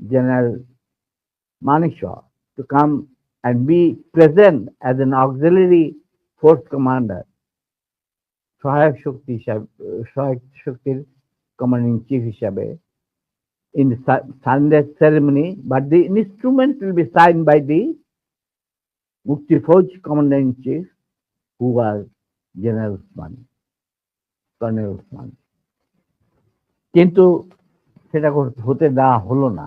General Manishaw to come and be present as an auxiliary force commander সহায়ক শক্তি হিসাবে শক্তির কমান্ডিং চিফ হিসাবে in the Sunday ceremony, but the instrument will be signed by the Mukti Fauj commander in chief, who was General Usman, Colonel Usman. কিন্তু সেটা হতে দেওয়া হলো না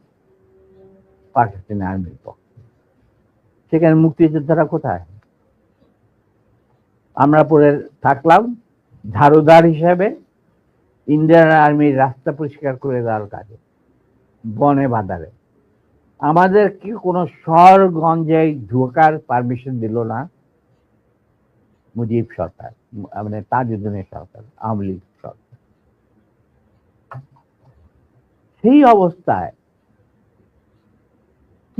পাকিস্তানি আর্মির পক্ষে সেখানে মুক্তিযোদ্ধারা কোথায়? আমরা পরে থাকলাম, ঝাড়ুদার হিসাবে, ইন্ডিয়ান আর্মির রাস্তা পরিষ্কার করে দেওয়ার কাজে, বনে বাজারে আমাদের কি কোনো শহরগঞ্জে ঢোকার পারমিশন দিল না? মুজিব সরকার মানে তাজউদ্দিনের সরকার, আওয়ামী লীগ সরকার। সেই অবস্থায়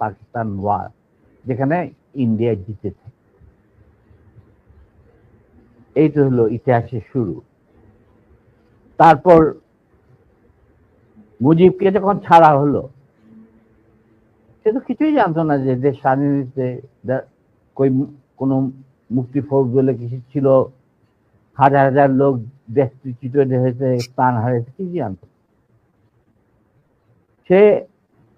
Pakistan war যেখানে ইন্ডিয়া জিতেছে। এই তো হলো ইতিহাসের শুরু। তারপর মুজিবকে যখন ছাড়া হলো, সে তো কিছুই জানতো না যে দেশ স্বাধীনতে কই কোনো মুক্তি ফৌজ বলে কিছু ছিল, হাজার হাজার লোক দেশচ্যুত হয়েছে, প্রাণ হারিয়েছে কি জানতো সে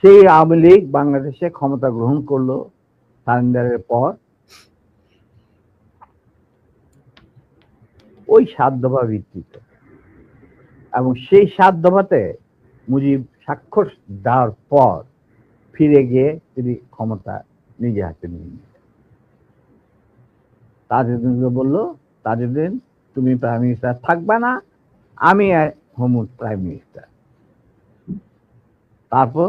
সেই আওয়ামী লীগ বাংলাদেশে ক্ষমতা গ্রহণ করল সারেন্ডারের পর। ওই সাত দফা এবং সেই সাত দফাতে মুজিব স্বাক্ষর দেওয়ার পর ফিরে গিয়ে তিনি ক্ষমতা নিজে হাতে নিয়ে নিলেন। বলল, তাজউদ্দিন, তুমি প্রাইম মিনিস্টার থাকবে না, আমি হোম প্রাইম মিনিস্টার তারপর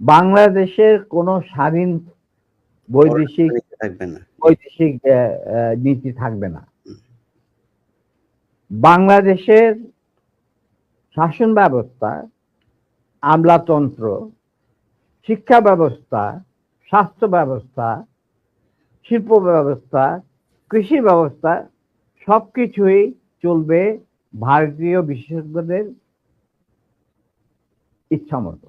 বাংলাদেশের কোনো স্বাধীন বৈদেশিক থাকবে না। বৈদেশিক নীতি থাকবে না। বাংলাদেশের শাসন ব্যবস্থা আমলাতন্ত্র শিক্ষা ব্যবস্থা স্বাস্থ্য ব্যবস্থা শিল্প ব্যবস্থা কৃষি ব্যবস্থা সবকিছুই চলবে ভারতীয় বিশেষজ্ঞদের ইচ্ছামতো।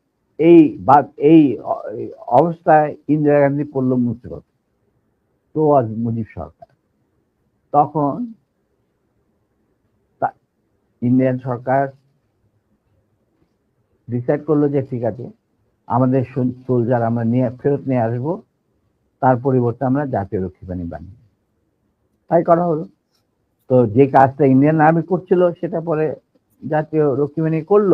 এই এই অবস্থায় ইন্দিরা গান্ধী পড়ল মুসিবত তো আজ মুজিব সরকার। তখন ইন্ডিয়ান সরকার ডিসাইড করল যে ঠিক আছে, আমাদের সোলজার আমরা নিয়ে, ফেরত নিয়ে আসব, তার পরিবর্তে আমরা জাতীয় রক্ষী বানিয়ে তাই করা হলো। তো যে কাজটা ইন্ডিয়ান আর্মি করছিল, সেটা পরে জাতীয় রক্ষী করল